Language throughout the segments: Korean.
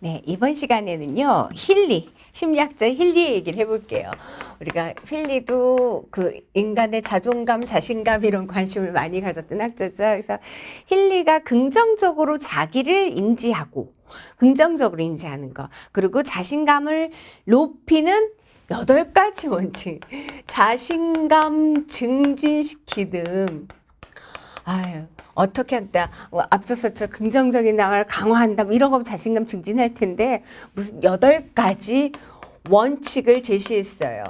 네, 이번 시간에는요, 힐리, 심리학자 힐리 얘기를 해볼게요. 우리가 힐리도 그 인간의 자존감, 자신감 이런 관심을 많이 가졌던 학자죠. 그래서 힐리가 긍정적으로 자기를 인지하고, 긍정적으로 인지하는 거, 그리고 자신감을 높이는 여덟 가지 원칙. 자신감 증진시키는 아유, 어떻게 한다. 뭐 앞서서 저 긍정적인 나를 강화한다. 뭐 이런 거 자신감 증진할 텐데, 무슨 여덟 가지 원칙을 제시했어요.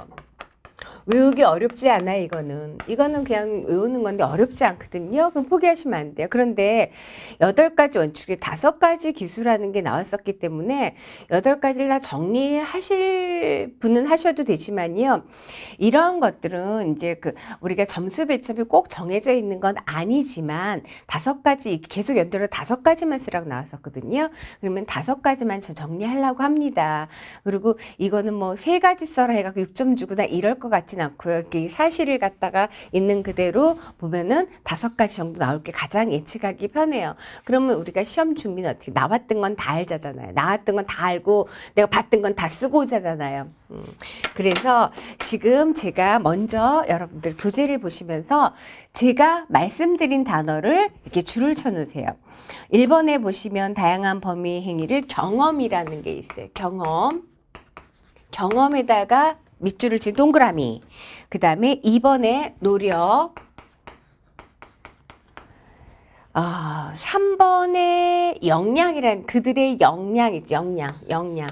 외우기 어렵지 않아요, 이거는. 이거는 그냥 외우는 건데 어렵지 않거든요. 그럼 포기하시면 안 돼요. 그런데 여덟 가지 원칙에 다섯 가지 기술하는 게 나왔었기 때문에 여덟 가지를 다 정리하실 분은 하셔도 되지만요. 이런 것들은 이제 그 우리가 점수 배점이 꼭 정해져 있는 건 아니지만 다섯 가지 계속 연달아 다섯 가지만 쓰라고 나왔었거든요. 그러면 다섯 가지만 저 정리하려고 합니다. 그리고 이거는 뭐 세 가지 써라 해갖고 6점 주거나 이럴 것 같진 않고요. 이렇게 사실을 갖다가 있는 그대로 보면은 다섯 가지 정도 나올 게 가장 예측하기 편해요. 그러면 우리가 시험 준비는 어떻게 나왔던 건 다 알자잖아요. 나왔던 건 다 알고 내가 봤던 건 다 쓰고 오자잖아요. 음. 그래서 지금 제가 먼저 여러분들 교재를 보시면서 제가 말씀드린 단어를 이렇게 줄을 쳐 놓으세요. 1번에 보시면 다양한 범위 행위를 경험이라는 게 있어요. 경험. 경험에다가 밑줄을 친 동그라미. 그 다음에 2번에 노력. 아, 3번에 역량이란 그들의 역량이죠. 역량, 역량.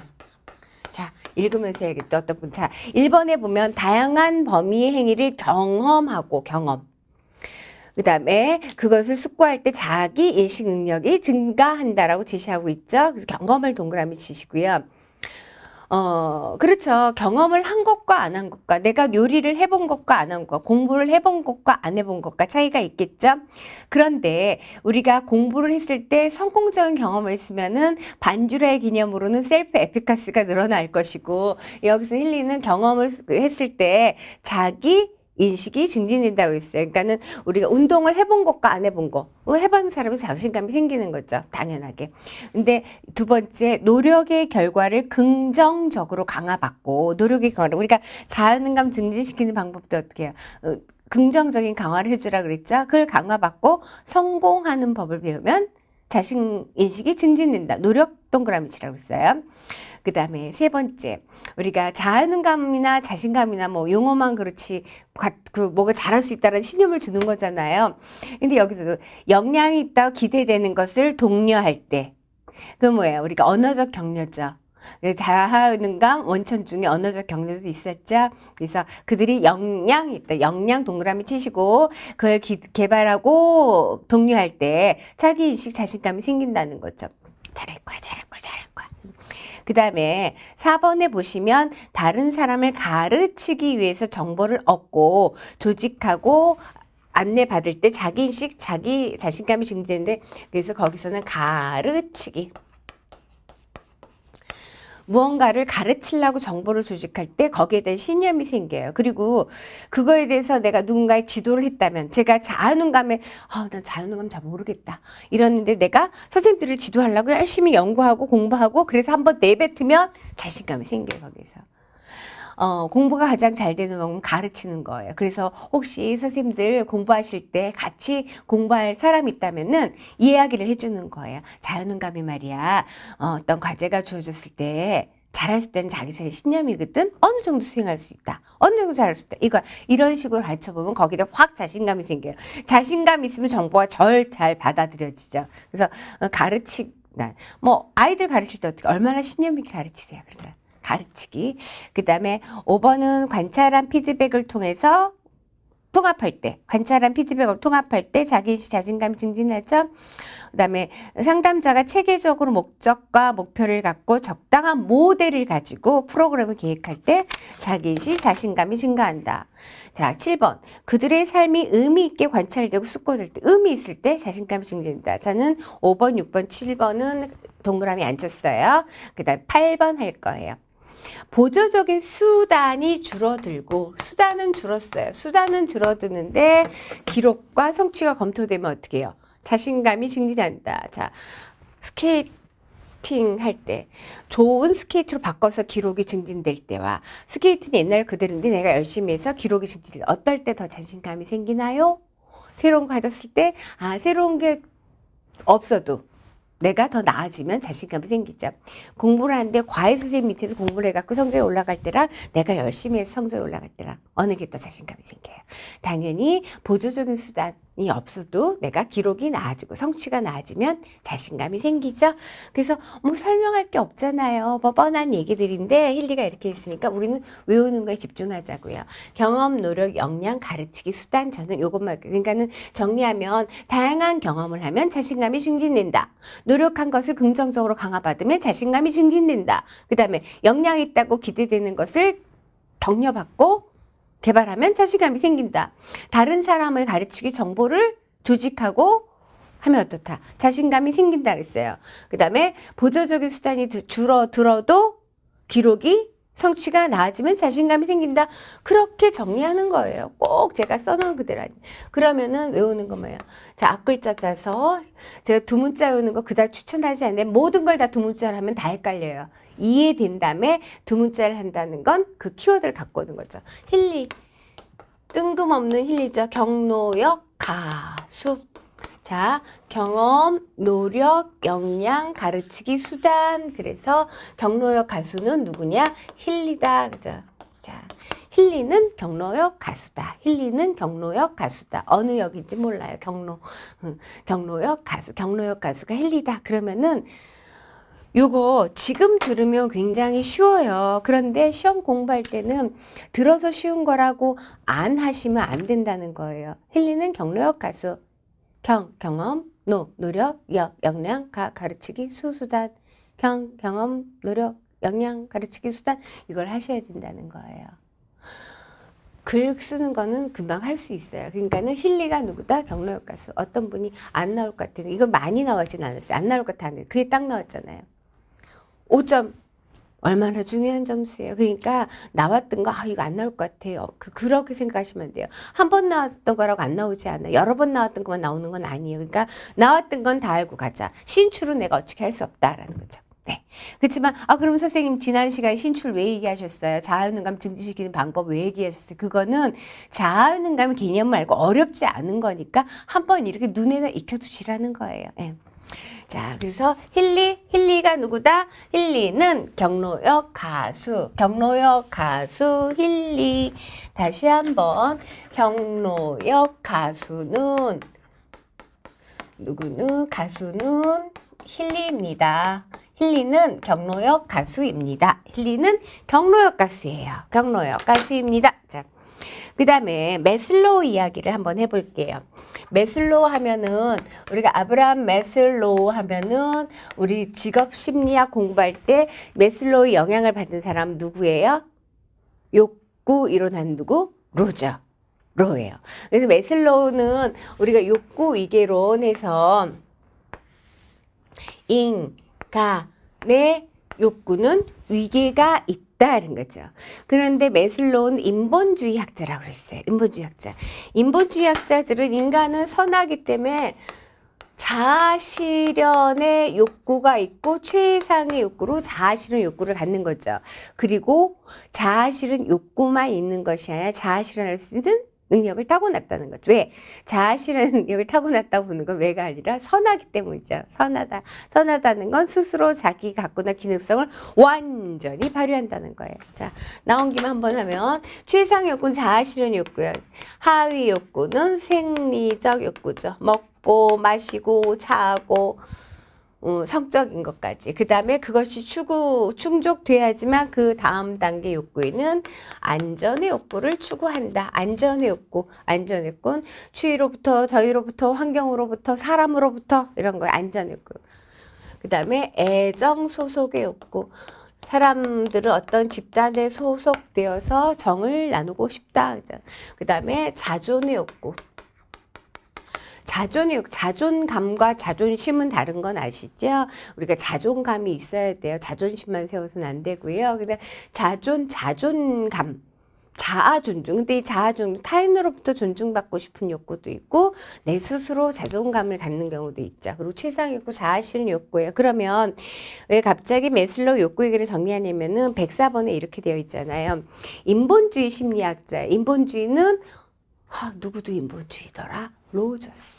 자, 읽으면서 해야겠다. 어떤 분. 자, 1번에 보면 다양한 범위의 행위를 경험하고 경험. 그 다음에 그것을 숙고할 때 자기 인식 능력이 증가한다라고 제시하고 있죠. 그래서 경험을 동그라미 치시고요. 어, 그렇죠. 경험을 한 것과 안 한 것과 내가 요리를 해본 것과 안 한 것, 공부를 해본 것과 안 해본 것과 차이가 있겠죠. 그런데 우리가 공부를 했을 때 성공적인 경험을 했으면은 반주의 기념으로는 셀프 에피카스가 늘어날 것이고 여기서 힐리는 경험을 했을 때 자기 인식이 증진된다고 했어요. 그러니까는 우리가 운동을 해본 것과 안 해본 거, 뭐 해본 사람은 자신감이 생기는 거죠. 당연하게. 근데 두 번째, 노력의 결과를 긍정적으로 강화받고, 노력의 결과, 우리가 자연감 증진시키는 방법도 어떻게 해요? 어, 긍정적인 강화를 해주라 그랬죠? 그걸 강화받고 성공하는 법을 배우면 자신 인식이 증진된다. 노력 동그라미 치라고 했어요. 그 다음에 세 번째, 우리가 자아능감이나 자신감이나 뭐 용어만 그렇지, 가- 그 뭐가 잘할 수 있다는 신념을 주는 거잖아요. 근데 여기서 역량이 있다고 기대되는 것을 독려할 때, 그 뭐예요? 우리가 언어적 격려죠. 그 자아능감 원천 중에 언어적 격려도 있었죠. 그래서 그들이 역량이 있다. 역량 동그라미 치시고 그걸 기- 개발하고 독려할 때 자기 인식 자신감이 생긴다는 거죠. 잘할 거야, 잘할 거야, 잘할 거야. 그 다음에 4번에 보시면 다른 사람을 가르치기 위해서 정보를 얻고 조직하고 안내받을 때 자기 인식, 자기 자신감이 증진되는데 그래서 거기서는 가르치기. 무언가를 가르치려고 정보를 조직할 때 거기에 대한 신념이 생겨요. 그리고 그거에 대해서 내가 누군가의 지도를 했다면 제가 자아능감에 아, 난 자아능감 잘 모르겠다. 이러는데 내가 선생님들을 지도하려고 열심히 연구하고 공부하고 그래서 한번 내뱉으면 자신감이 생겨요, 거기서. 어, 공부가 가장 잘 되는 방법은 가르치는 거예요. 그래서 혹시 선생님들 공부하실 때 같이 공부할 사람이 있다면은 이야기를 해주는 거예요. 자연음감이 말이야. 어, 어떤 과제가 주어졌을 때 잘할 수 있다는 자기 자신 신념이거든. 어느 정도 수행할 수 있다. 어느 정도 잘할 수 있다. 이거 이런 식으로 가르쳐 보면 거기다 확 자신감이 생겨요. 자신감 있으면 정보가 절 잘 받아들여지죠. 그래서 어, 가르치 뭐 아이들 가르칠 때 어떻게 얼마나 신념 있게 가르치세요. 그렇죠. 가르치기. 그 다음에 5번은 관찰한 피드백을 통해서 통합할 때, 관찰한 피드백을 통합할 때 자기인식 자신감 증진하죠. 그 다음에 상담자가 체계적으로 목적과 목표를 갖고 적당한 모델을 가지고 프로그램을 계획할 때 자기인식 자신감이 증가한다. 자, 7번. 그들의 삶이 의미 있게 관찰되고 숙고될 때, 의미 있을 때 자신감이 증진된다. 저는 5번, 6번, 7번은 동그라미 안 쳤어요. 그 다음 8번 할 거예요. 보조적인 수단이 줄어들고 수단은 줄었어요. 수단은 줄어드는데 기록과 성취가 검토되면 어떻게 해요? 자신감이 증진한다. 자, 스케일 스케이팅 할때 좋은 스케이트로 바꿔서 기록이 증진될 때와 스케이트는 옛날 그대로인데 내가 열심히 해서 기록이 증진될 때 어떨 때 더 자신감이 생기나요? 새로운 거 가졌을 때 아 새로운 게 없어도 내가 더 나아지면 자신감이 생기죠. 공부를 하는데 과외 선생님 밑에서 공부를 해갖고 성적이 올라갈 때랑 내가 열심히 해서 성적이 올라갈 때랑 어느 게 더 자신감이 생겨요. 당연히 보조적인 수단이 없어도 내가 기록이 나아지고 성취가 나아지면 자신감이 생기죠. 그래서 뭐 설명할 게 없잖아요. 뭐 뻔한 얘기들인데 힐리가 이렇게 했으니까 우리는 외우는 거에 집중하자고요. 경험, 노력, 역량, 가르치기, 수단 저는 요것만 그러니까는 정리하면 다양한 경험을 하면 자신감이 증진된다. 노력한 것을 긍정적으로 강화받으면 자신감이 증진된다. 그 다음에 역량이 있다고 기대되는 것을 격려받고 개발하면 자신감이 생긴다. 다른 사람을 가르치기 정보를 조직하고 하면 어떻다? 자신감이 생긴다 그랬어요. 그 다음에 보조적인 수단이 드- 줄어 들어도 기록이 성취가 나아지면 자신감이 생긴다. 그렇게 정리하는 거예요. 꼭 제가 써놓은 그대로. 아니. 그러면은 외우는 거 뭐예요? 자, 앞글자 따서 제가 두 문자 외우는 거 그다지 추천하지 않는데 모든 걸 다 두 문자로 하면 다 헷갈려요. 이해된 다음에 두 문자를 한다는 건 그 키워드를 갖고 오는 거죠. 힐리. 뜬금없는 힐리죠. 경로역 가수. 자, 경험, 노력, 역량, 가르치기 수단. 그래서 경로역 가수는 누구냐? 힐리다. 그죠? 자, 힐리는 경로역 가수다. 힐리는 경로역 가수다. 어느 역인지 몰라요. 경로. 응, 경로역 가수. 경로역 가수가 힐리다. 그러면은 요거 지금 들으면 굉장히 쉬워요. 그런데 시험 공부할 때는 들어서 쉬운 거라고 안 하시면 안 된다는 거예요. 힐리는 경로역 가수. 경, 경험, 노, 노력, 역, 역량, 가, 가르치기, 수, 수단. 경, 경험, 노력, 역량, 가르치기, 수단. 이걸 하셔야 된다는 거예요. 글 쓰는 거는 금방 할 수 있어요. 그러니까는 힐리가 누구다? 경로역 가수. 어떤 분이 안 나올 것 같아요. 이거 많이 나오진 않았어요. 안 나올 것 같아요. 그게 딱 나왔잖아요. 5점. 얼마나 중요한 점수예요. 그러니까 나왔던 거, 아, 이거 안 나올 것 같아요. 그, 그렇게 생각하시면 돼요. 한 번 나왔던 거라고 안 나오지 않아요. 여러 번 나왔던 것만 나오는 건 아니에요. 그러니까 나왔던 건 다 알고 가자. 신출은 내가 어떻게 할 수 없다라는 거죠. 네. 그렇지만, 아, 그럼 선생님, 지난 시간에 신출 왜 얘기하셨어요? 자아유능감 증진시키는 방법 왜 얘기하셨어요? 그거는 자아유능감 개념 말고 어렵지 않은 거니까 한번 이렇게 눈에다 익혀두시라는 거예요. 예. 자, 그래서 힐리, 힐리가 누구다? 힐리는 경로역 가수, 경로역 가수 힐리. 다시 한번 경로역 가수는 누구는 가수는 힐리입니다. 힐리는 경로역 가수입니다. 힐리는 경로역 가수예요. 경로역 가수입니다. 자, 그 다음에 메슬로우 이야기를 한번 해볼게요. 메슬로우 하면은 우리가 아브라함 메슬로우 하면은 우리 직업 심리학 공부할 때 메슬로우 영향을 받은 사람 누구예요? 욕구 이론한 누구? 로죠. 로예요. 그래서 메슬로우는 우리가 욕구 위계론에서 인간의 욕구는 위계가 있다 는 거죠. 그런데 메슬로우는 인본주의 학자라고 그랬어요. 인본주의 학자. 인본주의 학자들은 인간은 선하기 때문에 자아실현의 욕구가 있고 최상의 욕구로 자아실현 욕구를 갖는 거죠. 그리고 자아실현 욕구만 있는 것이 아니라 자아실현할 수 있는 능력을 타고났다는 거죠. 왜? 자아실현 능력을 타고났다고 보는 건 왜가 아니라 선하기 때문이죠. 선하다. 선하다는 건 스스로 자기 갖고나 기능성을 완전히 발휘한다는 거예요. 자, 나온 김에 한번 하면 최상 욕구는 자아실현 욕구예요. 하위 욕구는 생리적 욕구죠. 먹고 마시고 자고 어, 성적인 것까지. 그 다음에 그것이 추구, 충족돼야지만 그 다음 단계 욕구에는 안전의 욕구를 추구한다. 안전의 욕구. 안전의 욕구는 추위로부터, 더위로부터, 환경으로부터, 사람으로부터 이런 거예요. 안전의 욕구. 그 다음에 애정 소속의 욕구. 사람들은 어떤 집단에 소속되어서 정을 나누고 싶다. 그 다음에 자존의 욕구. 자존의 욕, 자존감과 자존심은 다른 건 아시죠? 우리가 자존감이 있어야 돼요. 자존심만 세워서는 안 되고요. 근데 자존, 자존감. 자아 존중. 근데 이 자아 존중, 타인으로부터 존중받고 싶은 욕구도 있고, 내 스스로 자존감을 갖는 경우도 있죠. 그리고 최상이고 자아 실현 욕구예요. 그러면 왜 갑자기 메슬로우 욕구 얘기를 정리하냐면은 104번에 이렇게 되어 있잖아요. 인본주의 심리학자. 인본주의는, 아, 누구도 인본주의더라? 로저스.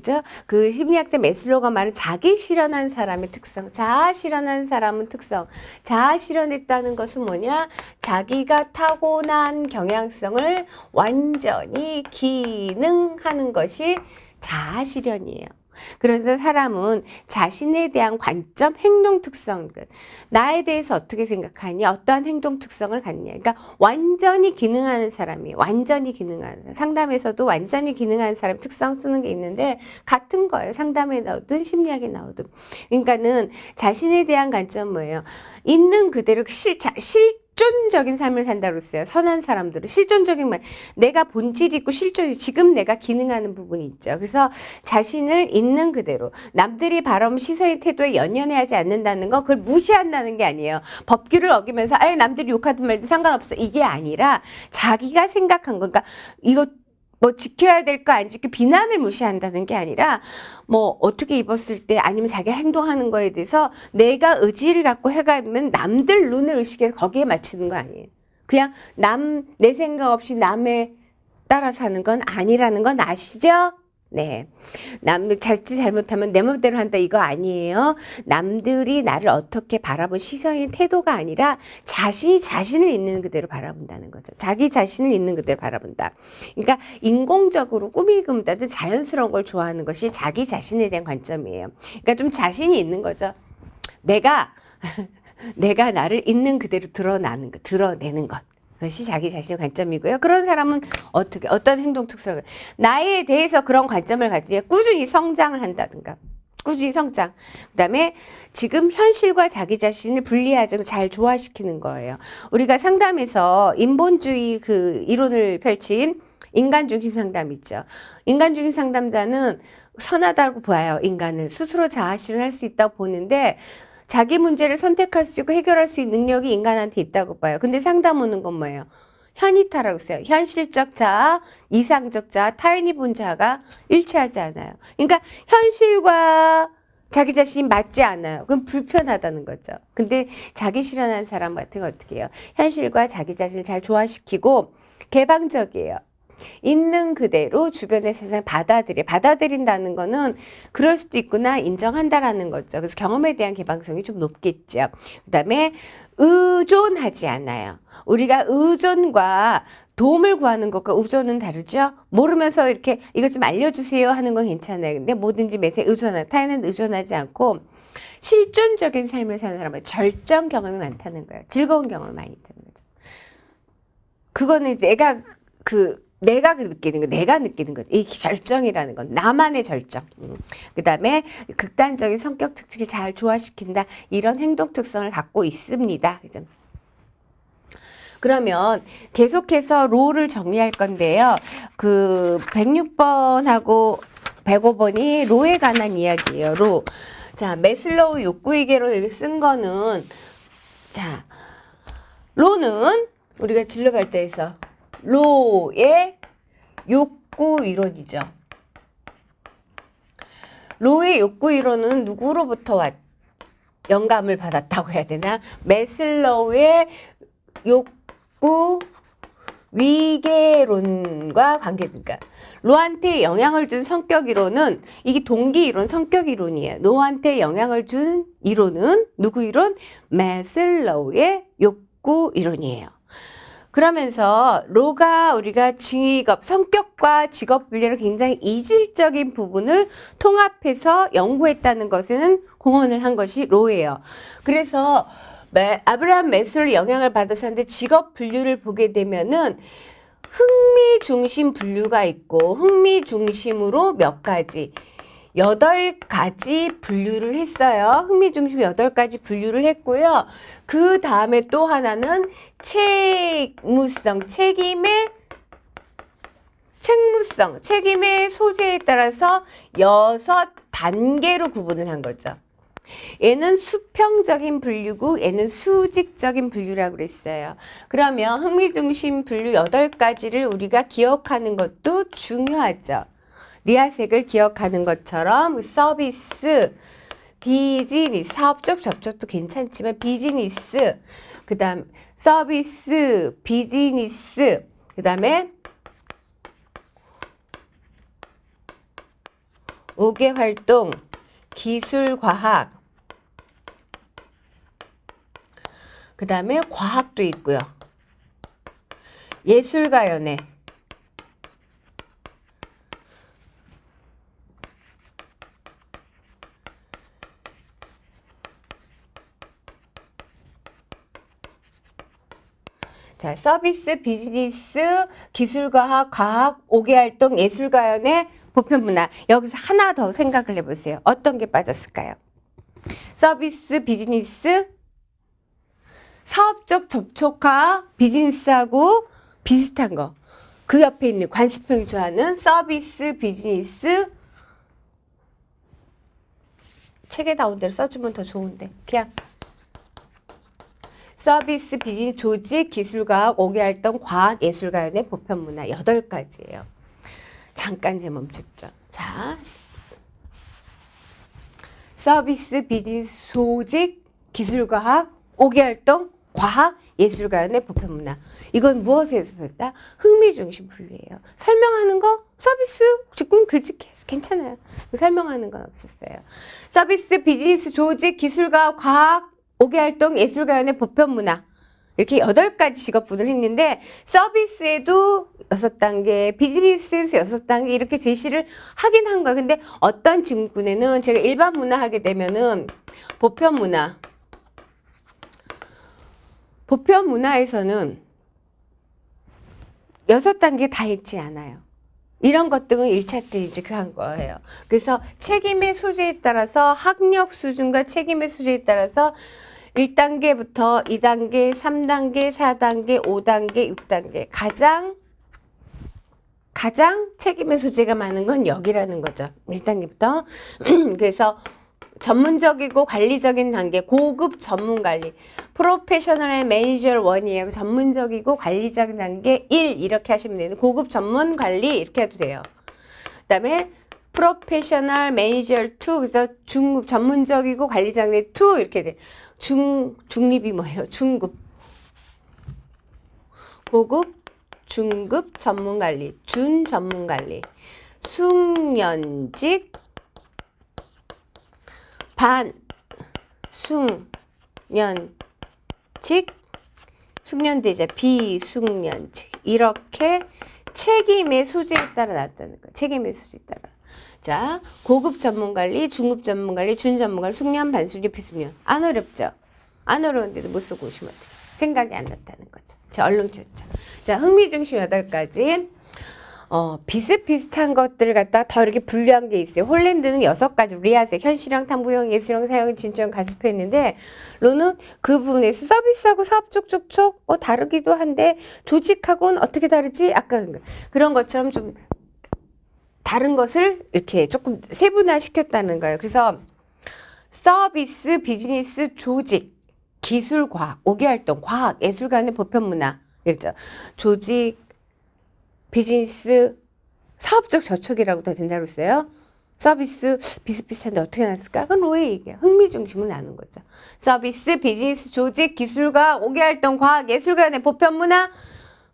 그죠? 그 심리학자 메슬로가 말한 자기 실현한 사람의 특성, 자아 실현한 사람은 특성. 자아 실현했다는 것은 뭐냐? 자기가 타고난 경향성을 완전히 기능하는 것이 자아 실현이에요. 그래서 사람은 자신에 대한 관점, 행동 특성, 나에 대해서 어떻게 생각하니, 어떠한 행동 특성을 갖냐. 그러니까 완전히 기능하는 사람이, 완전히 기능하는. 상담에서도 완전히 기능하는 사람 특성 쓰는 게 있는데, 같은 거예요. 상담에 나오든 심리학에 나오든. 그러니까는 자신에 대한 관점 뭐예요? 있는 그대로 실, 자, 실 존적인 삶을 산다고 했어요. 선한 사람들은 실존적인 말. 내가 본질이 있고 실존이 지금 내가 기능하는 부분이 있죠. 그래서 자신을 있는 그대로 남들이 바라보는 시선의 태도에 연연해하지 않는다는 거 그걸 무시한다는 게 아니에요. 법규를 어기면서 아예 남들이 욕하든 말든 상관없어. 이게 아니라 자기가 생각한 거. 그러니까 이거 뭐 지켜야 될 거 안 지켜 비난을 무시한다는 게 아니라 뭐 어떻게 입었을 때 아니면 자기 행동하는 거에 대해서 내가 의지를 갖고 해가면 남들 눈을 의식해서 거기에 맞추는 거 아니에요. 그냥 남 내 생각 없이 남의 따라 사는 건 아니라는 건 아시죠? 네. 남, 자칫 잘못하면 내 맘대로 한다 이거 아니에요. 남들이 나를 어떻게 바라본 시선의 태도가 아니라 자신이 자신을 있는 그대로 바라본다는 거죠. 자기 자신을 있는 그대로 바라본다. 그러니까 인공적으로 꾸미금보다도 자연스러운 걸 좋아하는 것이 자기 자신에 대한 관점이에요. 그러니까 좀 자신이 있는 거죠. 내가, 내가 나를 있는 그대로 드러나는 것, 드러내는 것. 그것이 자기 자신의 관점이고요. 그런 사람은 어떻게 어떤 행동 특성을 나에 대해서 그런 관점을 가지고 꾸준히 성장을 한다든가 꾸준히 성장. 그다음에 지금 현실과 자기 자신을 분리하지 잘 조화시키는 거예요. 우리가 상담에서 인본주의 그 이론을 펼친 인간 중심 상담 있죠. 인간 중심 상담자는 선하다고 봐요. 인간을 스스로 자아 실현할 수 있다고 보는데 자기 문제를 선택할 수 있고 해결할 수 있는 능력이 인간한테 있다고 봐요. 근데 상담 오는 건 뭐예요? 현이타라고 써요. 현실적 자아, 이상적 자아, 타인이 본 자아가 일치하지 않아요. 그러니까 현실과 자기 자신이 맞지 않아요. 그럼 불편하다는 거죠. 근데 자기 실현한 사람 같은 거 어떻게 해요? 현실과 자기 자신을 잘 조화시키고 개방적이에요. 있는 그대로 주변의 세상을 받아들여. 받아들인다는 거는 그럴 수도 있구나 인정한다라는 거죠. 그래서 경험에 대한 개방성이 좀 높겠죠. 그 다음에 의존하지 않아요. 우리가 의존과 도움을 구하는 것과 의존은 다르죠? 모르면서 이렇게 이것 좀 알려주세요 하는 건 괜찮아요. 근데 뭐든지 매세 의존하, 타인은 의존하지 않고 실존적인 삶을 사는 사람은 절정 경험이 많다는 거예요. 즐거운 경험을 많이 있다는 거죠. 그거는 내가 그 내가 그 느끼는 거, 내가 느끼는 거, 이 절정이라는 건 나만의 절정. 음. 그 다음에 극단적인 성격 특징을 잘 조화시킨다. 이런 행동 특성을 갖고 있습니다. 그죠? 그러면 계속해서 롤을 정리할 건데요. 그 106번하고 105번이 로에 관한 이야기예요. 로. 자, 메슬로우 욕구이계로 쓴 거는 자, 로는 우리가 진로 발달에서 로의 욕구 이론이죠. 로의 욕구 이론은 누구로부터 왔, 영감을 받았다고 해야 되나? 메슬로우의 욕구 위계론과 관계니까 로한테 영향을 준 성격 이론은 이게 동기 이론, 성격 이론이에요. 노한테 영향을 준 이론은 누구 이론? 메슬로우의 욕구 이론이에요. 그러면서 로가 우리가 직업, 성격과 직업 분리를 굉장히 이질적인 부분을 통합해서 연구했다는 것에는 공헌을 한 것이 로예요. 그래서 메, 아브라함 메슬로 영향을 받아서 하는데 직업 분류를 보게 되면은 흥미 중심 분류가 있고 흥미 중심으로 몇 가지 여덟 가지 분류를 했어요. 흥미 중심 여덟 가지 분류를 했고요. 그 다음에 또 하나는 책무성, 책임의 책무성, 책임의 소재에 따라서 여섯 단계로 구분을 한 거죠. 얘는 수평적인 분류고 얘는 수직적인 분류라고 그랬어요. 그러면 흥미중심 분류 8가지를 우리가 기억하는 것도 중요하죠. 리아색을 기억하는 것처럼 서비스, 비즈니스, 사업적 접촉도 괜찮지만 비즈니스, 그 다음 서비스, 비즈니스, 그 다음에 5개 활동, 기술, 과학, 그 다음에 과학도 있고요. 예술가 연예. 자, 서비스, 비즈니스, 기술과학, 과학, 5개 활동, 예술가연의 보편문화. 여기서 하나 더 생각을 해보세요. 어떤 게 빠졌을까요? 서비스, 비즈니스, 사업적 접촉과 비즈니스하고 비슷한 거. 그 옆에 있는 관습형이 좋아하는 서비스, 비즈니스, 책에 나온 대로 써주면 더 좋은데. 그냥 서비스, 비즈니스, 조직, 기술과학, 5개 활동, 과학, 예술가연의 보편문화 8가지예요. 잠깐 제 멈췄죠. 자, 서비스, 비즈니스, 조직, 기술과학, 5개 활동, 과학, 예술가연의 보편문화. 이건 무엇에서 배웠다? 흥미 중심 분류예요. 설명하는 거 서비스, 직군 글짓 계속 괜찮아요. 설명하는 건 없었어요. 서비스, 비즈니스, 조직, 기술과 과학, 5개 활동, 예술가연의 보편문화. 이렇게 8가지 직업분을 했는데 서비스에도 6단계, 비즈니스에서 6단계 이렇게 제시를 하긴 한 거야. 근데 어떤 직군에는 제가 일반 문화 하게 되면은 보편 문화 보편 문화에서는 6단계 다 있지 않아요. 이런 것들은 1차 때 이제 그한 거예요. 그래서 책임의 소재에 따라서 학력 수준과 책임의 소재에 따라서 1단계부터 2단계, 3단계, 4단계, 5단계, 6단계 가장 가장 책임의 소재가 많은 건 여기라는 거죠. 1단계부터 그래서 전문적이고 관리적인 단계 고급 전문 관리 프로페셔널 매니저 원이에요. 전문적이고 관리적인 단계 1 이렇게 하시면 되는 고급 전문 관리 이렇게 해도 돼요. 그 다음에 프로페셔널 매니저 2 그래서 중급 전문적이고 관리적인 단계 2 이렇게 돼. 중 중립이 뭐예요? 중급 고급 중급 전문 관리 준 전문 관리 숙련직 반 숙련직 숙련대자 비숙련직 이렇게 책임의 소재에 따라 나타나는 거예요. 책임의 소재에 따라. 자, 고급 전문 관리, 중급 전문 관리, 준 전문 관리, 숙련, 반숙련, 비숙련. 안 어렵죠? 안 어려운데도 못 쓰고 오시면 돼요. 생각이 안 났다는 거죠. 자, 얼른 쳤죠. 자, 흥미중심 8가지. 어, 비슷비슷한 것들을 갖다 더 이렇게 분류한 게 있어요. 홀랜드는 여섯 가지 리아색, 현실형, 탐구형, 예술형, 사용, 진짜형 가습했는데 로는 그 부분에서 서비스하고 사업적 접촉 어, 다르기도 한데 조직하고는 어떻게 다르지? 아까 그런 것처럼 좀 다른 것을 이렇게 조금 세분화 시켰다는 거예요. 그래서 서비스, 비즈니스, 조직, 기술, 과학, 5개 활동, 과학, 예술 간의 보편 문화. 그렇죠. 조직, 비즈니스, 사업적 저촉이라고도 된다고 했어요. 서비스 비슷비슷한데 어떻게 났을까? 그건 로의 얘기야. 흥미 중심을 나눈 거죠. 서비스, 비즈니스, 조직, 기술과 5개 활동, 과학, 예술가 간의 보편 문화,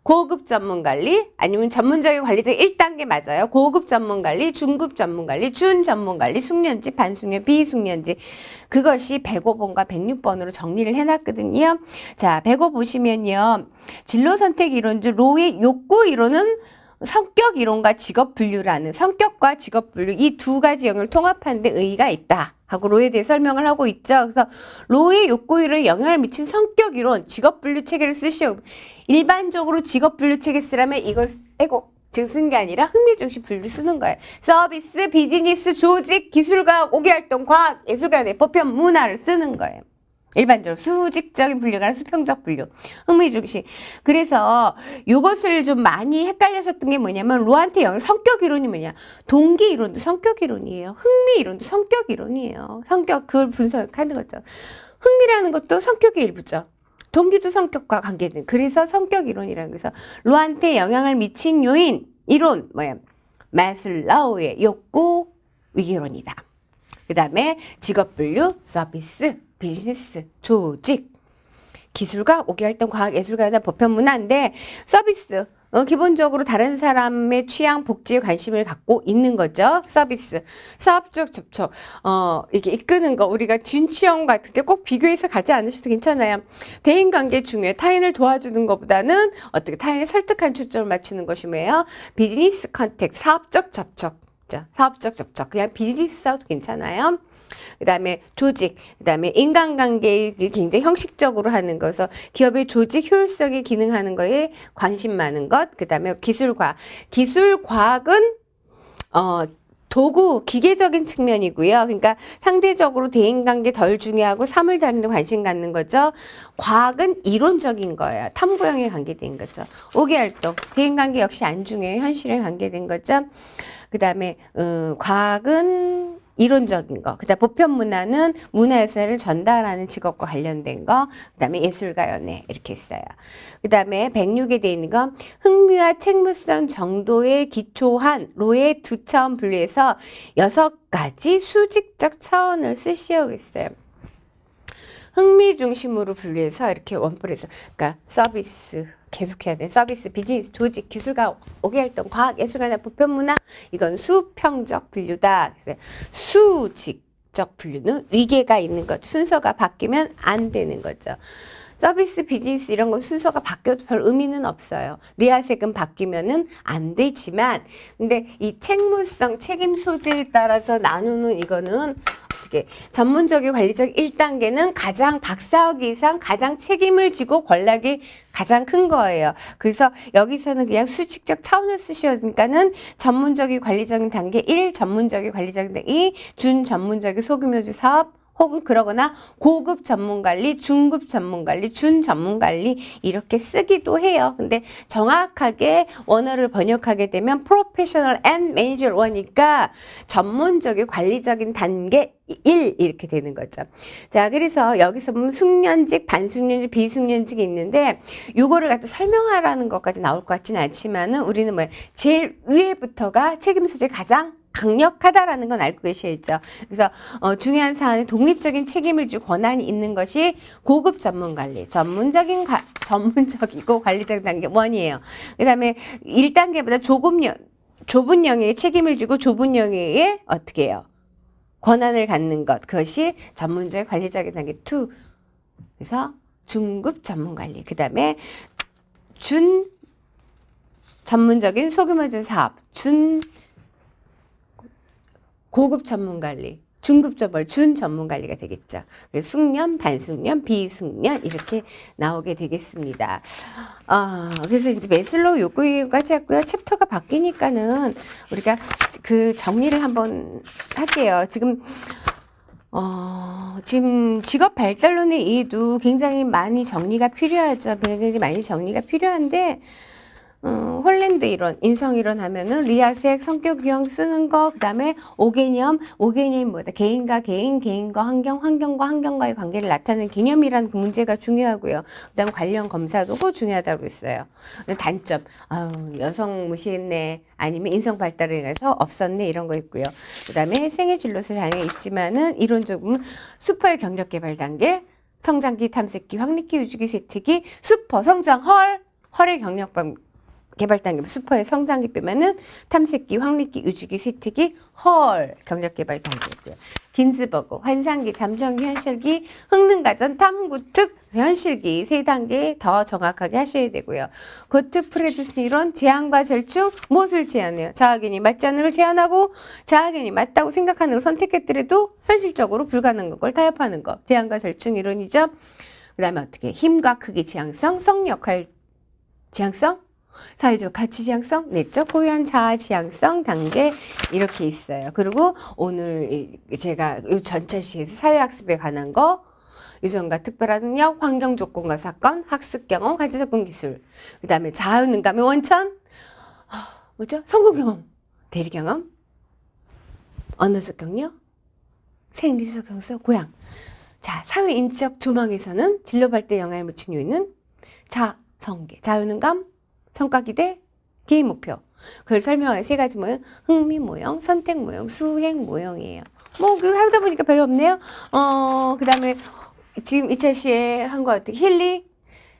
고급 전문 관리 아니면 전문적인 관리자 1단계 맞아요. 고급 전문 관리, 중급 전문 관리, 준 전문 관리, 숙련지, 반숙련, 비숙련지. 그것이 105번과 106번으로 정리를 해 놨거든요. 자, 105 보시면요. 진로 선택 이론주 로의 욕구 이론은 성격 이론과 직업 분류라는 성격과 직업 분류 이 두 가지 영역을 통합하는 데 의의가 있다. 하고 로에 대해 설명을 하고 있죠. 그래서 로의 욕구 이론에 영향을 미친 성격 이론, 직업 분류 체계를 쓰시오. 일반적으로 직업 분류 체계 쓰려면 이걸 빼고 지금 쓴 게 아니라 흥미 중심 분류 쓰는 거예요. 서비스, 비즈니스, 조직, 기술과 5개 활동, 과학, 예술가의 보편 문화를 쓰는 거예요. 일반적으로 수직적인 분류가 아니라 수평적 분류. 흥미 중심. 그래서 요것을 좀 많이 헷갈리셨던 게 뭐냐면 로한테 영역 성격 이론이 뭐냐? 동기 이론도 성격 이론이에요. 흥미 이론도 성격 이론이에요. 성격 그걸 분석하는 거죠. 흥미라는 것도 성격의 일부죠. 동기도 성격과 관계된. 그래서 성격 이론이라는 거서 로한테 영향을 미친 요인 이론 뭐야? 마슬라우의 욕구 위기론이다. 그 다음에 직업 분류, 서비스, 비즈니스, 조직, 기술과 오개활동, 과학, 예술가나 보편 문화인데 서비스 어, 기본적으로 다른 사람의 취향, 복지에 관심을 갖고 있는 거죠. 서비스. 사업적 접촉. 어, 이게 이끄는 거, 우리가 진취형 같은 게꼭 비교해서 가지 않으셔도 괜찮아요. 대인 관계 중에 타인을 도와주는 것보다는 어떻게 타인을 설득한 초점을 맞추는 것이 뭐예요? 비즈니스 컨택, 사업적 접촉. 자, 사업적 접촉. 그냥 비즈니스 사업도 괜찮아요. 그 다음에 조직, 그 다음에 인간관계 굉장히 형식적으로 하는 것서 기업의 조직 효율성에 기능하는 거에 관심 많은 것, 그 다음에 기술과학. 기술 과학은, 어, 도구, 기계적인 측면이고요. 그러니까 상대적으로 대인관계 덜 중요하고 사물 다루는 데 관심 갖는 거죠. 과학은 이론적인 거예요. 탐구형에 관계된 거죠. 오개 활동, 대인관계 역시 안 중요해요. 현실에 관계된 거죠. 그 다음에, 어, 과학은 이론적인 거. 그다음 보편 문화는 문화 요소를 전달하는 직업과 관련된 거. 그다음에 예술가 연애 이렇게 있어요. 그다음에 106에 돼 있는 건 흥미와 책무성 정도에 기초한 로의 두 차원 분류해서 여섯 가지 수직적 차원을 쓰시오 그랬어요. 흥미 중심으로 분류해서 이렇게 원뿔에서 그러니까 서비스 계속해야 돼. 서비스, 비즈니스, 조직, 기술가, 오개활동, 과학, 예술가나 보편문화 이건 수평적 분류다. 수직적 분류는 위계가 있는 것. 순서가 바뀌면 안 되는 거죠. 서비스, 비즈니스 이런 건 순서가 바뀌어도 별 의미는 없어요. 리아색은 바뀌면은 안 되지만, 근데 이 책무성, 책임 소재에 따라서 나누는 이거는 어떻게 전문적인 관리적 1단계는 가장 박사학 이상 가장 책임을 지고 권력이 가장 큰 거예요. 그래서 여기서는 그냥 수직적 차원을 쓰시니까는 전문적인 관리적인 단계 1, 전문적인 관리적인 단계 2, 준 전문적인 소규모주 사업 혹은 그러거나 고급 전문 관리, 중급 전문 관리, 준 전문 관리 이렇게 쓰기도 해요. 근데 정확하게 원어를 번역하게 되면 프로페셔널 앤 매니저 원이니까 전문적인 관리적인 단계 1 이렇게 되는 거죠. 자, 그래서 여기서 보면 숙련직, 반숙련직, 비숙련직이 있는데 요거를 갖다 설명하라는 것까지 나올 것 같지는 않지만은 우리는 뭐 제일 위에부터가 책임 소재 가장 강력하다라는 건 알고 계셔야죠. 그래서 어, 중요한 사안에 독립적인 책임을 줄 권한이 있는 것이 고급 전문 관리, 전문적인 가, 전문적이고 관리적 단계 원이에요. 그다음에 1단계보다 조금 영, 좁은 영역에 책임을 주고 좁은 영역에 어떻게 해요? 권한을 갖는 것. 그것이 전문적 관리적인 단계 2. 그래서 중급 전문 관리. 그다음에 준 전문적인 소규모적 사업, 준 고급 전문 관리, 중급 저벌, 준 전문 관리가 되겠죠. 숙련, 반숙련, 비숙련 이렇게 나오게 되겠습니다. 아, 그래서 이제 메슬로우 욕구까지 했고요. 챕터가 바뀌니까는 우리가 그 정리를 한번 할게요. 지금 어, 지금 직업 발달론의 이해도 굉장히 많이 정리가 필요하죠. 굉장히 많이 정리가 필요한데 어, 홀랜드 이론, 인성 이론 하면은 리아색, 성격 유형 쓰는 거, 그 다음에 오개념, 오개념이 뭐다? 개인과 개인, 개인과 환경, 환경과 환경과의 관계를 나타내는 개념이라는 그 문제가 중요하고요. 그 다음 관련 검사도 중요하다고 했어요. 단점, 아유, 여성 무시했네. 아니면 인성 발달에 의해서 없었네. 이런 거 있고요. 그 다음에 생애 진로서 당연히 있지만은 이론적으로는 슈퍼의 경력 개발 단계, 성장기 탐색기, 확립기, 유지기, 세특기, 슈퍼 성장 헐, 헐의 경력 방 개발 단계 슈퍼의 성장기 빼면은 탐색기, 확립기, 유지기, 쇠특기, 헐 경력 개발 단계고요. 긴스버그, 환상기, 잠정기, 현실기, 흥능가전, 탐구특, 현실기 세 단계 더 정확하게 하셔야 되고요. 고트 프레드스 이론 제한과 절충 무엇을 제한해요? 자아견이 맞지 않는 걸 제한하고 자아견이 맞다고 생각하는 걸 선택했더라도 현실적으로 불가능한 걸 타협하는 거. 제한과 절충 이론이죠. 그 다음에 어떻게 힘과 크기 지향성, 성 역할 지향성, 사회적 가치 지향성, 내적 고유한 자아 지향성 단계 이렇게 있어요. 그리고 오늘 제가 이 전체 시에서 사회학습에 관한 거 유전과 특별한 능력, 환경 조건과 사건, 학습 경험, 가치 접근 기술. 그 다음에 자유능감의 원천, 아, 뭐죠? 성공 경험, 대리 경험, 언어적 경력, 생리적 경서, 고향. 자, 사회 인적 조망에서는 진로 발달 영향을 미친 요인은 자, 성계, 자유능감, 성과 기대, 개인 목표. 그걸 설명할 세 가지 모형, 흥미 모형, 선택 모형, 수행 모형이에요. 뭐, 그 하다 보니까 별로 없네요. 어, 그 다음에 지금 이철 씨의 한 거 어떻게, 힐리?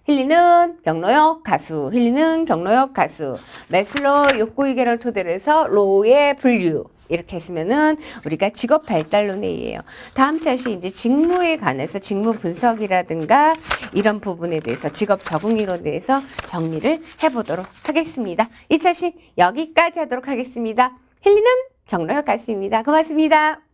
힐리는 경로역 가수, 힐리는 경로역 가수. 메슬로 욕구 이계를 토대로 해서 로의 분류. 이렇게 했으면은 우리가 직업 발달론회의예요. 다음 차시 이제 직무에 관해서 직무 분석이라든가 이런 부분에 대해서 직업 적응 이론에 대해서 정리를 해보도록 하겠습니다. 이 차시 여기까지 하도록 하겠습니다. 힐리는 경로역 가수입니다. 고맙습니다.